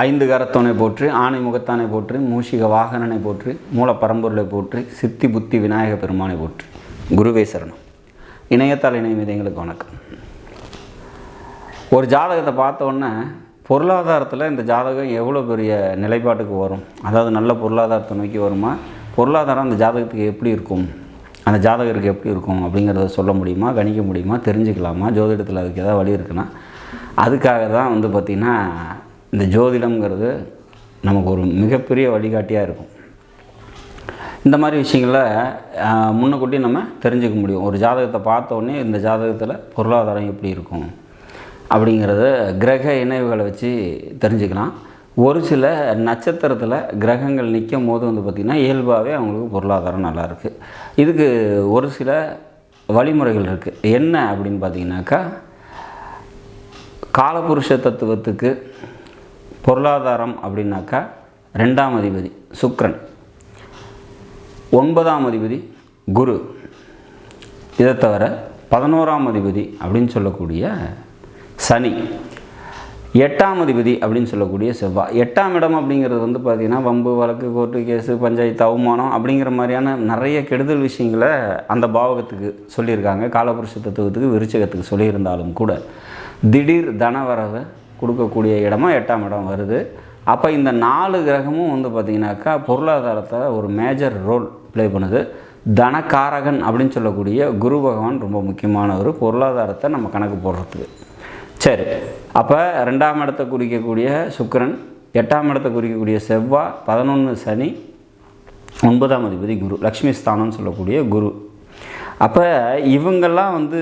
ஐந்து கரத்தோனை போற்று ஆணை முகத்தானை போற்று மூஷிக வாகனனை போற்று மூலப்பரம்பொருளை போற்று சித்தி புத்தி விநாயக பெருமானை போற்று. குருவே சரணம். இணையத்தால் இணையம் எங்களுக்கு வணக்கம். ஒரு ஜாதகத்தை பார்த்தோன்னே பொருளாதாரத்தில் இந்த ஜாதகம் எவ்வளோ பெரிய நிலைப்பாட்டுக்கு வரும்? அதாவது நல்ல பொருளாதாரத்தை நோக்கி வருமா? பொருளாதாரம் அந்த ஜாதகத்துக்கு எப்படி இருக்கும்? அந்த ஜாதகருக்கு எப்படி இருக்கும் அப்படிங்கிறத சொல்ல முடியுமா? கணிக்க முடியுமா? தெரிஞ்சுக்கலாமா? ஜோதிடத்தில் அதுக்கு ஏதாவது வழி இருக்குன்னா அதுக்காக தான் வந்து பார்த்திங்கன்னா இந்த ஜோதிடம்ங்கிறது நமக்கு ஒரு மிகப்பெரிய வழிகாட்டியாக இருக்கும். இந்த மாதிரி விஷயங்களை முன்னக்கூட்டி நம்ம தெரிஞ்சுக்க முடியும். ஒரு ஜாதகத்தை பார்த்தோன்னே இந்த ஜாதகத்தில் பொருளாதாரம் எப்படி இருக்கும் அப்படிங்கிறத கிரக இணைவுகளை வச்சு தெரிஞ்சுக்கலாம். ஒரு சில நட்சத்திரத்தில் கிரகங்கள் நிற்கும் போது வந்து பார்த்திங்கன்னா இயல்பாகவே அவங்களுக்கு பொருளாதாரம் நல்லா இருக்குது இதுக்கு ஒரு சில வழிமுறைகள் இருக்குது என்ன அப்படின்னு பார்த்தீங்கன்னாக்கா காலபுருஷ தத்துவத்துக்கு பொருளாதாரம் அப்படின்னாக்கா ரெண்டாம் அதிபதி சுக்ரன் ஒன்பதாம் அதிபதி குரு. இதை தவிர பதினோராம் அதிபதி அப்படின்னு சொல்லக்கூடிய சனி எட்டாம் அதிபதி அப்படின்னு சொல்லக்கூடிய செவ்வாய் எட்டாம் இடம் அப்படிங்கிறது வந்து பார்த்திங்கன்னா வம்பு வழக்கு கோர்ட்டு கேஸு பஞ்சாயத்து அவமானம் அப்படிங்கிற மாதிரியான நிறைய கெடுதல் விஷயங்களை அந்த பாவகத்துக்கு சொல்லியிருக்காங்க. காலபுருஷ தத்துவத்துக்கு விருச்சகத்துக்கு சொல்லியிருந்தாலும் கூட திடீர் தனவரவை கொடுக்கக்கூடிய இடமா எட்டாம் இடம் வருது. அப்போ இந்த நாலு கிரகமும் வந்து பார்த்திங்கனாக்கா பொருளாதாரத்தை ஒரு மேஜர் ரோல் ப்ளே பண்ணுது. தனக்காரகன் அப்படின்னு சொல்லக்கூடிய குரு பகவான் ரொம்ப முக்கியமானவர். பொருளாதாரத்தை நம்ம கணக்கு போடுறதுக்கு. சரி. அப்போ ரெண்டாம் இடத்தை குறிக்கக்கூடிய சுக்கரன் எட்டாம் இடத்தை குறிக்கக்கூடிய செவ்வாய் பதினொன்று சனி ஒன்பதாம் அதிபதி குரு லக்ஷ்மி ஸ்தானம்னு சொல்லக்கூடிய குரு. அப்போ இவங்கெல்லாம் வந்து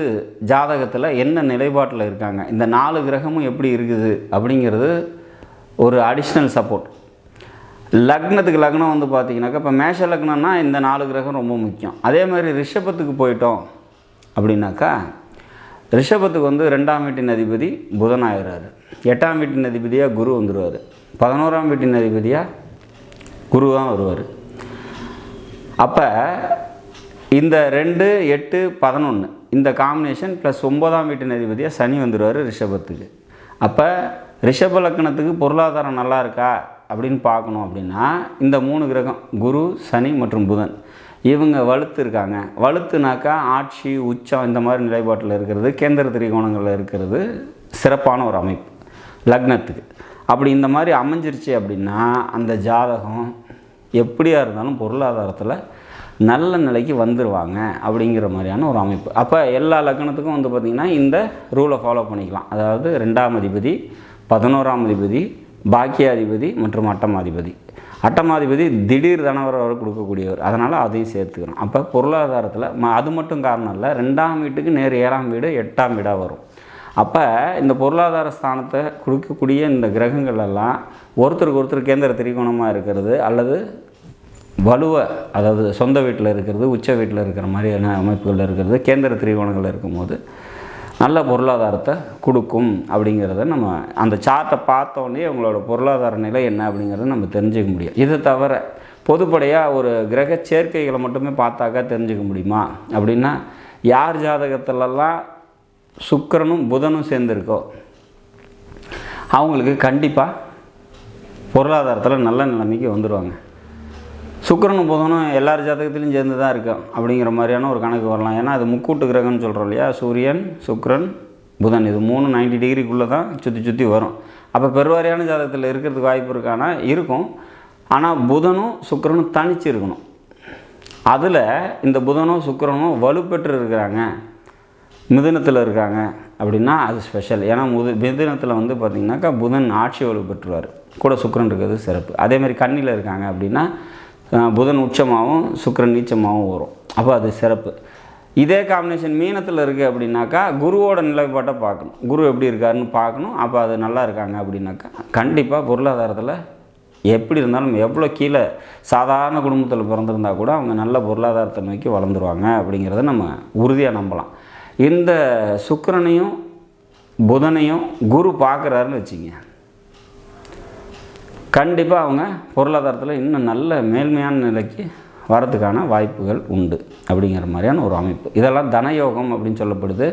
ஜாதகத்தில் என்ன நிலைப்பாட்டில் இருக்காங்க? இந்த நாலு கிரகமும் எப்படி இருக்குது? அப்படிங்கிறது ஒரு அடிஷ்னல் சப்போர்ட் லக்னத்துக்கு லக்னம் வந்து பார்த்தீங்கன்னாக்கா இப்போ மேஷ லக்னம்னா இந்த நாலு கிரகம் ரொம்ப முக்கியம். அதே மாதிரி ரிஷபத்துக்கு போயிட்டோம் அப்படின்னாக்கா ரிஷபத்துக்கு வந்து ரெண்டாம் வீட்டின் அதிபதி புதன் ஆகிறாரு எட்டாம் வீட்டின் அதிபதியாக குரு வந்துடுவார் பதினோராம் வீட்டின் அதிபதியாக குரு தான் வருவார். அப்போ இந்த ரெண்டு எட்டு பதினொன்று இந்த காம்பினேஷன் ப்ளஸ் ஒன்பதாம் வீட்டின் அதிபதியாக சனி வந்துடுவார் ரிஷபத்துக்கு. அப்போ ரிஷப லக்னத்துக்கு பொருளாதாரம் நல்லா இருக்கா அப்படின்னு பார்க்கணும் அப்படின்னா இந்த மூணு கிரகம் குரு சனி மற்றும் புதன் இவங்க வலுத்து இருக்காங்க. வலுத்துனாக்கா ஆட்சி உச்சம் இந்த மாதிரி நிலைப்பாட்டில் இருக்கிறது கேந்திர திரிகோணங்களில் இருக்கிறது சிறப்பான ஒரு அமைப்பு லக்னத்துக்கு. அப்படி இந்த மாதிரி அமைஞ்சிருச்சு அப்படின்னா அந்த ஜாதகம் எப்படியா இருந்தாலும் பொருளாதாரத்தில் நல்ல நிலைக்கு வந்துடுவாங்க அப்படிங்கிற மாதிரியான ஒரு அமைப்பு. அப்போ எல்லா லக்னத்துக்கும் வந்து பார்த்திங்கன்னா இந்த ரூலை ஃபாலோ பண்ணிக்கலாம். அதாவது ரெண்டாம் அதிபதி பதினோராம் அதிபதி பாக்கியாதிபதி மற்றும் அட்டமாதிபதி அட்டமாதிபதி திடீர் தனவரவர் கொடுக்கக்கூடியவர். அதனால் அதையும் சேர்த்துக்கணும். அப்போ பொருளாதாரத்தில் ம அது மட்டும் காரணம் இல்லை ரெண்டாம் வீட்டுக்கு நேர் ஏழாம் வீடு எட்டாம் வீடாக வரும். அப்போ இந்த பொருளாதார ஸ்தானத்தை கொடுக்கக்கூடிய இந்த கிரகங்கள் எல்லாம் ஒருத்தருக்கு ஒருத்தர் கேந்திர திரிகோணமாக இருக்கிறது அல்லது வலுவை அதாவது சொந்த வீட்டில் இருக்கிறது உச்ச வீட்டில் இருக்கிற மாதிரியான அமைப்புகளில் இருக்கிறது கேந்திர திரிகோணங்கள் இருக்கும்போது நல்ல பொருளாதாரத்தை கொடுக்கும் அப்படிங்கிறத நம்ம அந்த சார்ட்டை பார்த்தோன்னே அவங்களோட பொருளாதார நிலை என்ன அப்படிங்கிறத நம்ம தெரிஞ்சுக்க முடியும். இதை தவிர பொதுப்படையாக ஒரு கிரக சேர்க்கைகளை மட்டுமே பார்த்தாக்கா தெரிஞ்சுக்க முடியுமா? அப்படின்னா யார் ஜாதகத்திலலாம் சுக்கிரனும் புதனும் சேர்ந்துருக்கோ அவங்களுக்கு கண்டிப்பாக பொருளாதாரத்தில் நல்ல நிலைமைக்கு வந்துடுவாங்க சுக்கிரனும் புதனும் எல்லார் ஜாதகத்திலையும் சேர்ந்து தான் இருக்கும் அப்படிங்கிற மாதிரியான ஒரு கணக்கு வரலாம். ஏன்னா அது முக்கூட்டு கிரகம்னு சொல்கிறோம் இல்லையா? சூரியன் சுக்கரன் புதன் இது மூணு 90 டிகிரிக்குள்ளே தான் சுற்றி சுற்றி வரும். அப்போ பெருவாரியான ஜாதகத்தில் இருக்கிறதுக்கு வாய்ப்பு இருக்கானா இருக்கும். ஆனால் புதனும் சுக்கரனும் தனிச்சு இருக்கணும். அதில் இந்த புதனும் சுக்கரனும் வலுப்பெற்று இருக்கிறாங்க. மிதுனத்தில் இருக்காங்க அப்படின்னா அது ஸ்பெஷல் ஏன்னா முது மிதுனத்தில் வந்து பார்த்திங்கனாக்கா புதன் ஆட்சி வலுப்பெற்றுவார். கூட சுக்கரன் இருக்கிறது சிறப்பு. அதேமாதிரி கண்ணியில் இருக்காங்க அப்படின்னா புதன் உச்சமாகவும் சுக்கரன் நீச்சமாகவும் வரும். அப்போ அது சிறப்பு. இதே காம்பினேஷன் மீனத்தில் இருக்குது அப்படின்னாக்கா குருவோட நிலைப்பாட்டை பார்க்கணும். குரு எப்படி இருக்காருன்னு பார்க்கணும். அப்போ அது நல்லா இருக்காங்க அப்படின்னாக்கா கண்டிப்பாக பொருளாதாரத்தில் எப்படி இருந்தாலும் எவ்வளோ கீழே சாதாரண குடும்பத்தில் பிறந்திருந்தால் கூட அவங்க நல்ல பொருளாதாரத்தை நோக்கி வளர்ந்துருவாங்க அப்படிங்கிறத நம்ம உறுதியாக நம்பலாம். இந்த சுக்கரனையும் புதனையும் குரு பார்க்குறாருன்னு வச்சுங்க கண்டிப்பாக அவங்க பொருளாதாரத்தில் இன்னும் நல்ல மேல்மையான நிலைக்கு வரதுக்கான வாய்ப்புகள் உண்டு அப்படிங்கிற மாதிரியான ஒரு அமைப்பு. இதெல்லாம் தனயோகம் அப்படின்னு சொல்லப்படுது.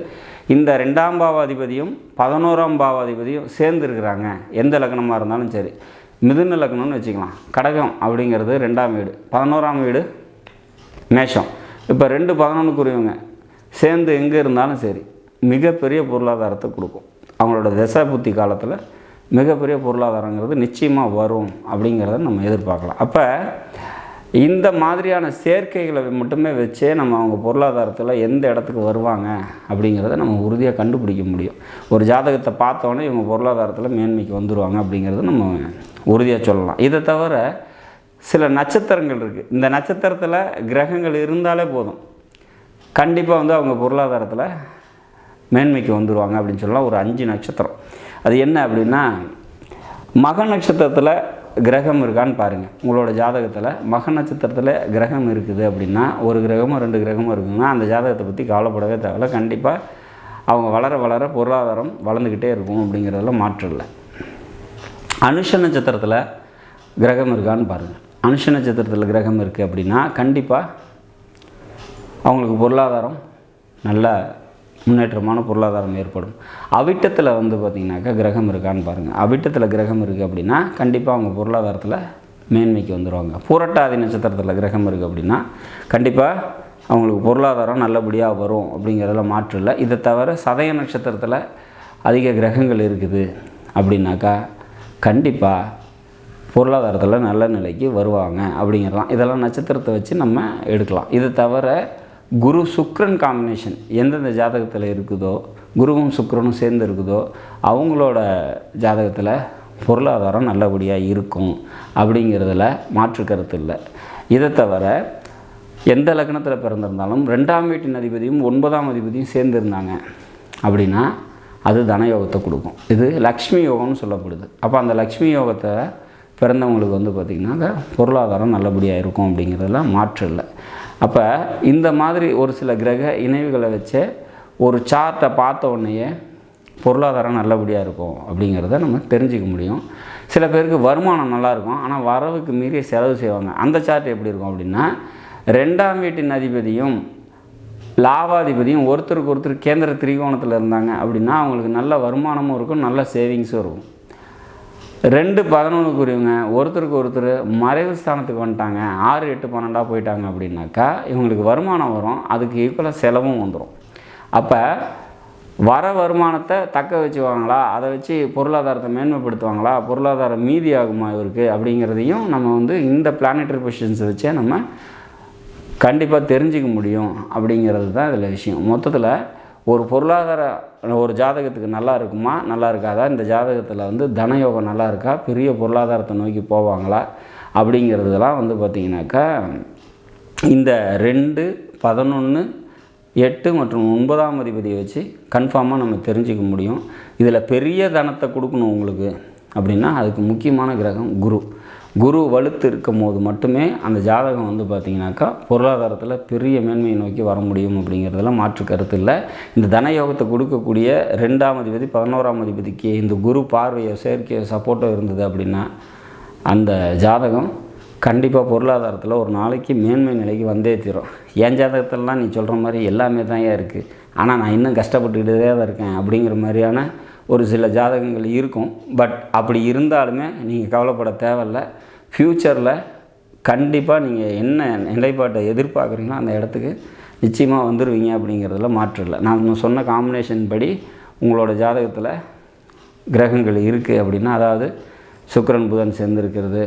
இந்த ரெண்டாம் பாவாதிபதியும் பதினோராம் பாவாதிபதியும் சேர்ந்துருக்கிறாங்க எந்த லக்னமாக இருந்தாலும் சரி. மிதுன லக்னம்னு வச்சுக்கலாம். கடகம் அப்படிங்கிறது ரெண்டாம் வீடு. பதினோராம் வீடு மேஷம். இப்போ ரெண்டு பதினொன்றுக்குரியவங்க சேர்ந்து எங்கே இருந்தாலும் சரி மிகப்பெரிய பொருளாதாரத்தை கொடுக்கும். அவங்களோட தசை புத்தி காலத்தில் மிகப்பெரிய பொருளாதாரங்கிறது நிச்சயமாக வரும் அப்படிங்கிறத நம்ம எதிர்பார்க்கலாம். அப்போ இந்த மாதிரியான சேர்க்கைகளை மட்டுமே வச்சே நம்ம அவங்க பொருளாதாரத்தில் எந்த இடத்துக்கு வருவாங்க அப்படிங்கிறத நம்ம உறுதியாக கண்டுபிடிக்க முடியும். ஒரு ஜாதகத்தை பார்த்தோன்னே இவங்க பொருளாதாரத்தில் மேன்மைக்கு வந்துடுவாங்க அப்படிங்கிறத நம்ம உறுதியாக சொல்லலாம். இதை தவிர சில நட்சத்திரங்கள் இருக்குது இந்த நட்சத்திரத்தில் கிரகங்கள் இருந்தாலே போதும். கண்டிப்பாக வந்து அவங்க பொருளாதாரத்தில் மேன்மைக்கு வந்துடுவாங்க அப்படின்னு சொல்லலாம். ஒரு அஞ்சு நட்சத்திரம். அது என்ன அப்படின்னா மக நட்சத்திரத்தில் கிரகம் இருக்கான்னு பாருங்கள் உங்களோட ஜாதகத்தில் மக நட்சத்திரத்தில் கிரகம் இருக்குது அப்படின்னா ஒரு கிரகமோ ரெண்டு கிரகமோ இருக்குதுன்னா அந்த ஜாதகத்தை பற்றி கவலைப்படவே தேவையில்ல. கண்டிப்பாக அவங்க வளர வளர பொருளாதாரம் வளர்ந்துக்கிட்டே இருக்கும் அப்படிங்கிறதுல மாற்றம் இல்லை. அனுஷ நட்சத்திரத்தில் கிரகம் இருக்கான்னு பாருங்கள் அனுஷ நட்சத்திரத்தில் கிரகம் இருக்குது அப்படின்னா கண்டிப்பாக அவங்களுக்கு பொருளாதாரம் நல்ல முன்னேற்றமான பொருளாதாரம் ஏற்படும். அவிட்டத்தில் வந்து பார்த்திங்கனாக்கா கிரகம் இருக்கான்னு பாருங்கள் அவிட்டத்தில் கிரகம் இருக்குது அப்படின்னா கண்டிப்பாக அவங்க பொருளாதாரத்தில் மேன்மைக்கு வந்துடுவாங்க பூரட்டாதி நட்சத்திரத்தில் கிரகம் இருக்குது அப்படின்னா கண்டிப்பாக அவங்களுக்கு பொருளாதாரம் நல்லபடியாக வரும் அப்படிங்கிறதுல மாற்று இல்லை. இதை தவிர சதய நட்சத்திரத்தில் அதிக கிரகங்கள் இருக்குது அப்படின்னாக்கா கண்டிப்பாக பொருளாதாரத்தில் நல்ல நிலைக்கு வருவாங்க அப்படிங்கிறலாம் இதெல்லாம் நட்சத்திரத்தை வச்சு நம்ம எடுக்கலாம். இது தவிர குரு சுக்ரன் காம்பினேஷன் எந்தெந்த ஜாதகத்தில் இருக்குதோ குருவும் சுக்ரனும் சேர்ந்து இருக்குதோ அவங்களோட ஜாதகத்தில் பொருளாதாரம் நல்லபடியாக இருக்கும் அப்படிங்கிறதுல மாற்று கருத்து இல்லை. இதை தவிர எந்த லக்னத்தில் பிறந்திருந்தாலும் ரெண்டாம் வீட்டின் அதிபதியும் ஒன்பதாம் அதிபதியும் சேர்ந்துருந்தாங்க அப்படின்னா அது தனயோகத்தை கொடுக்கும். இது லக்ஷ்மி யோகம்னு சொல்லப்படுது. அப்போ அந்த லக்ஷ்மி யோகத்தை பிறந்தவங்களுக்கு வந்து பார்த்திங்கனாக்கா பொருளாதாரம் நல்லபடியாக இருக்கும் அப்படிங்கிறதுல மாற்று இல்லை. அப்போ இந்த மாதிரி ஒரு சில கிரக இணைவுகளை வச்சு ஒரு சார்ட்டை பார்த்த உடனேயே பொருளாதாரம் நல்லபடியாக இருக்கும் அப்படிங்கிறத நம்ம தெரிஞ்சுக்க முடியும். சில பேருக்கு வருமானம் நல்லாயிருக்கும் ஆனால் வரவுக்கு மீறிய செலவு செய்வாங்க. அந்த சார்ட் எப்படி இருக்கும் அப்படின்னா ரெண்டாம் வீட்டின் அதிபதியும் லாபாதிபதியும் ஒருத்தருக்கு ஒருத்தர் கேந்திர திரிகோணத்தில் இருந்தாங்க அப்படின்னா அவங்களுக்கு நல்ல வருமானமும் இருக்கும் நல்ல சேவிங்ஸும் இருக்கும். ரெண்டு பதினொன்றுக்குரியவங்க ஒருத்தருக்கு ஒருத்தர் மறைவு ஸ்தானத்துக்கு வந்துட்டாங்க ஆறு எட்டு பன்னெண்டாக போயிட்டாங்க அப்படின்னாக்கா இவங்களுக்கு வருமானம் வரும் அதுக்கு ஈக்குவலாக செலவும் வந்துடும் அப்போ வர வருமானத்தை தக்க வச்சுவாங்களா அதை வச்சு பொருளாதாரத்தை மேன்மைப்படுத்துவாங்களா? பொருளாதாரம் மீதி ஆகுமா இவருக்கு? அப்படிங்கிறதையும் நம்ம வந்து இந்த பிளானட்டரி பொசிஷன்ஸை வச்சே நம்ம கண்டிப்பாக தெரிஞ்சுக்க முடியும் அப்படிங்கிறது தான் இதில் விஷயம். மொத்தத்தில் ஒரு பொருளாதார ஒரு ஜாதகத்துக்கு நல்லா இருக்குமா? நல்லா இருக்காதா? இந்த ஜாதகத்தில் வந்து தனயோகம் நல்லா இருக்கா? பெரிய பொருளாதாரத்தை நோக்கி போவாங்களா? அப்படிங்கிறதுலாம் வந்து பார்த்திங்கனாக்கா இந்த ரெண்டு பதினொன்று எட்டு மற்றும் ஒன்பதாம் அதிபதியை வச்சு கன்ஃபார்மாக நம்ம தெரிஞ்சுக்க முடியும். இதில் பெரிய தனத்தை கொடுக்கணும் உங்களுக்கு அப்படின்னா அதுக்கு முக்கியமான கிரகம் குரு. குரு வலுத்து இருக்கும் போது மட்டுமே அந்த ஜாதகம் வந்து பார்த்திங்கனாக்கா பொருளாதாரத்தில் பெரிய மேன்மையை நோக்கி வர முடியும் அப்படிங்கிறதுல மாற்று கருத்து இல்லை. இந்த தனயோகத்தை கொடுக்கக்கூடிய ரெண்டாம் அதிபதி பதினோராம் அதிபதிக்கு இந்த குரு பார்வையோ செயற்கையோ சப்போர்ட்டோ இருந்தது அப்படின்னா அந்த ஜாதகம் கண்டிப்பாக பொருளாதாரத்தில் ஒரு நாளைக்கு மேன்மை நிலைக்கு வந்தே தீரும். என் ஜாதகத்திலலாம் நீ சொல்கிற மாதிரி எல்லாமே தான் இருக்குது ஆனால் நான் இன்னும் கஷ்டப்பட்டுக்கிட்டே தான் இருக்கேன் அப்படிங்கிற மாதிரியான ஒரு சில ஜாதகங்கள் இருக்கும். பட் அப்படி இருந்தாலுமே நீங்கள் கவலைப்பட தேவையில்ல. ஃப்யூச்சரில் கண்டிப்பாக நீங்கள் என்ன நிலைப்பாட்டை எதிர்பார்க்குறீங்களோ அந்த இடத்துக்கு நிச்சயமாக வந்துடுவீங்க அப்படிங்கிறதுல மாற்று இல்லை. நான் சொன்ன காம்பினேஷன் படி உங்களோட ஜாதகத்தில் கிரகங்கள் இருக்குது அப்படின்னா அதாவது சுக்கரன் புதன் சேர்ந்துருக்கிறது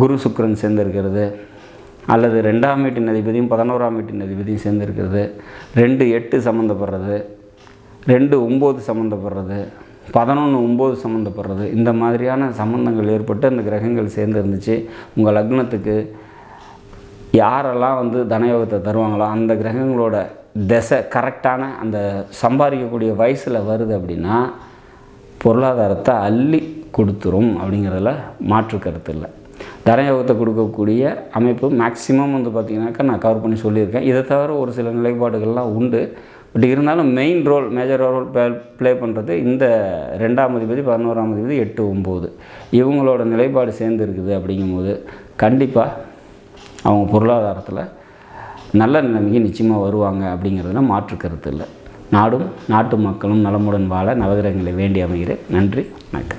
குரு சுக்கரன் சேர்ந்துருக்கிறது அல்லது ரெண்டாம் வீட்டின் அதிபதியும் பதினோராம் வீட்டின் அதிபதியும் சேர்ந்துருக்கிறது ரெண்டு எட்டு சம்மந்தப்படுறது ரெண்டு ஒம்பது சம்மந்தப்படுறது பதினொன்று ஒம்பது சம்மந்தப்படுறது இந்த மாதிரியான சம்மந்தங்கள் ஏற்பட்டு அந்த கிரகங்கள் சேர்ந்து இருந்துச்சு உங்கள் லக்னத்துக்கு யாரெல்லாம் வந்து தனயோகத்தை தருவாங்களோ அந்த கிரகங்களோட திசை கரெக்டான அந்த சம்பாதிக்கக்கூடிய வயசில் வருது அப்படின்னா பொருளாதாரத்தை அள்ளி கொடுத்துரும் அப்படிங்கிறதுல மாற்று கருத்து இல்லை. தனயோகத்தை கொடுக்கக்கூடிய அமைப்பு மேக்சிமம் வந்து பார்த்திங்கனாக்கா நான் கவர் பண்ணி சொல்லியிருக்கேன். இதை தவிர ஒரு சில நிலைப்பாடுகள்லாம் உண்டு. பட் இருந்தாலும் main role major role play பண்ணுறது இந்த ரெண்டாம் அதிபதி பதினோராம் அதிபதி எட்டு ஒம்பது இவங்களோட நிலைப்பாடு சேர்ந்து இருக்குது அப்படிங்கும்போது கண்டிப்பாக அவங்க பொருளாதாரத்தில் நல்ல நிலைமைக்கு நிச்சயமாக வருவாங்க அப்படிங்கிறதுல மாற்று கருத்து இல்லை. நாடும் நாட்டு மக்களும் நலமுடன் வாழ நவகிரகங்களை வேண்டி அமைகிறேன். நன்றி வணக்கம்.